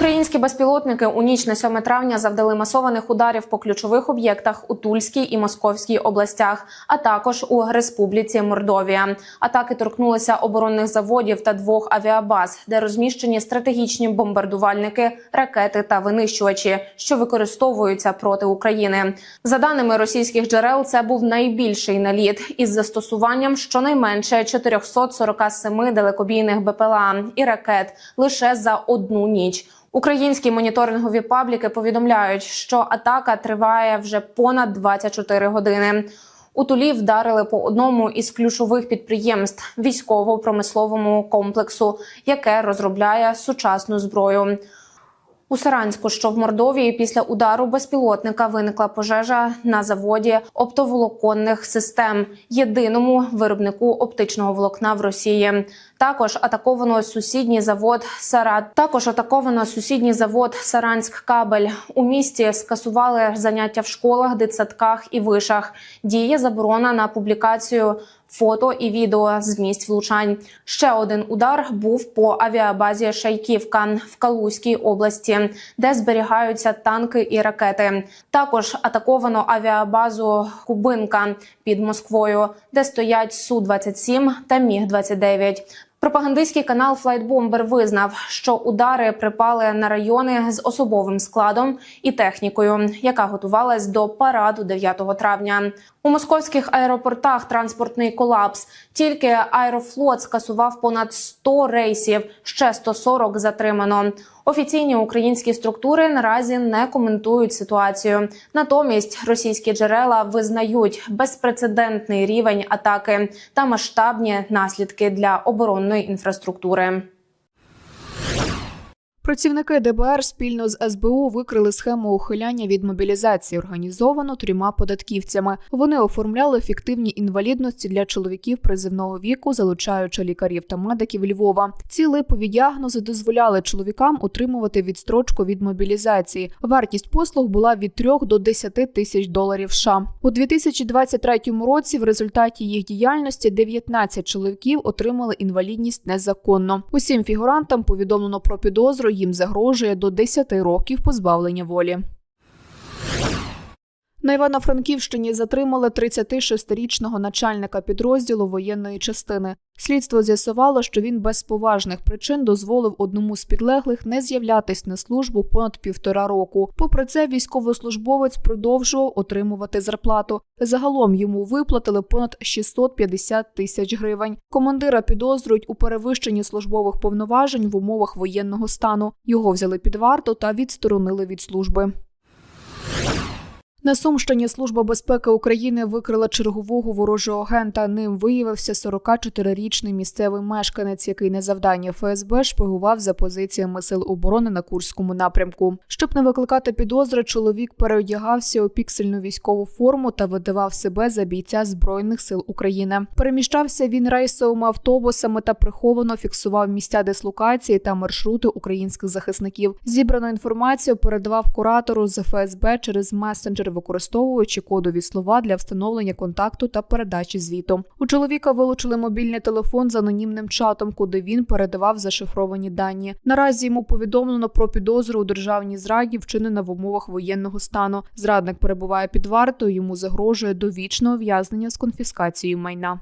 Українські безпілотники у ніч на 7 травня завдали масованих ударів по ключових об'єктах у Тульській і Московській областях, а також у Республіці Мордовія. Атаки торкнулися оборонних заводів та двох авіабаз, де розміщені стратегічні бомбардувальники, ракети та винищувачі, що використовуються проти України. За даними російських джерел, це був найбільший наліт із застосуванням щонайменше 447 далекобійних БПЛА і ракет лише за одну ніч. Українські моніторингові пабліки повідомляють, що атака триває вже понад 24 години. У Тулі вдарили по одному із ключових підприємств військово-промисловому комплексу, яке розробляє сучасну зброю. У Саранську, що в Мордовії, після удару безпілотника виникла пожежа на заводі оптоволоконних систем, єдиному виробнику оптичного волокна в Росії. Також атаковано сусідній завод Сарат. Також атаковано сусідній завод Саранськ Кабель. У місті скасували заняття в школах, дитсадках і вишах. Діє заборона на публікацію фото і відео з місць влучань. Ще один удар був по авіабазі Шайківка в Калузькій області, де зберігаються танки і ракети. Також атаковано авіабазу Кубинка під Москвою, де стоять су 27 та Міг 29 Пропагандистський канал Флайтбомбер визнав, що удари припали на райони з особовим складом і технікою, яка готувалась до параду 9 травня. У московських аеропортах транспортний колапс. Тільки Аерофлот скасував понад 100 рейсів, ще 140 затримано. Офіційні українські структури наразі не коментують ситуацію. Натомість російські джерела визнають безпрецедентний рівень атаки та масштабні наслідки для оборонної інфраструктури. Працівники ДБР спільно з СБУ викрили схему ухиляння від мобілізації, організовану трьома податківцями. Вони оформляли фіктивні інвалідності для чоловіків призивного віку, залучаючи лікарів та медиків Львова. Ці липові діагнози дозволяли чоловікам отримувати відстрочку від мобілізації. Вартість послуг була від 3 до 10 тисяч доларів. США. у 2023 році. В результаті їх діяльності 19 чоловіків отримали інвалідність незаконно. Усім фігурантам повідомлено про підозру. Їм загрожує до 10 років позбавлення волі. На Івано-Франківщині затримали 36-річного начальника підрозділу воєнної частини. Слідство з'ясувало, що він без поважних причин дозволив одному з підлеглих не з'являтись на службу понад півтора року. Попри це, військовослужбовець продовжував отримувати зарплату. Загалом йому виплатили понад 650 тисяч гривень. Командира підозрюють у перевищенні службових повноважень в умовах воєнного стану. Його взяли під варту та відсторонили від служби. На Сумщині Служба безпеки України викрила чергового ворожого агента. Ним виявився 44-річний місцевий мешканець, який на завдання ФСБ шпигував за позиціями сил оборони на Курському напрямку. Щоб не викликати підозри, чоловік переодягався у піксельну військову форму та видавав себе за бійця збройних сил України. Переміщався він рейсовими автобусами та приховано фіксував місця дислокації та маршрути українських захисників. Зібрану інформацію передавав куратору з ФСБ через месенджер використовуючи кодові слова для встановлення контакту та передачі звіту. У чоловіка вилучили мобільний телефон з анонімним чатом, куди він передавав зашифровані дані. Наразі йому повідомлено про підозру у державній зраді, вчинена в умовах воєнного стану. Зрадник перебуває під вартою. Йому загрожує довічне ув'язнення з конфіскацією майна.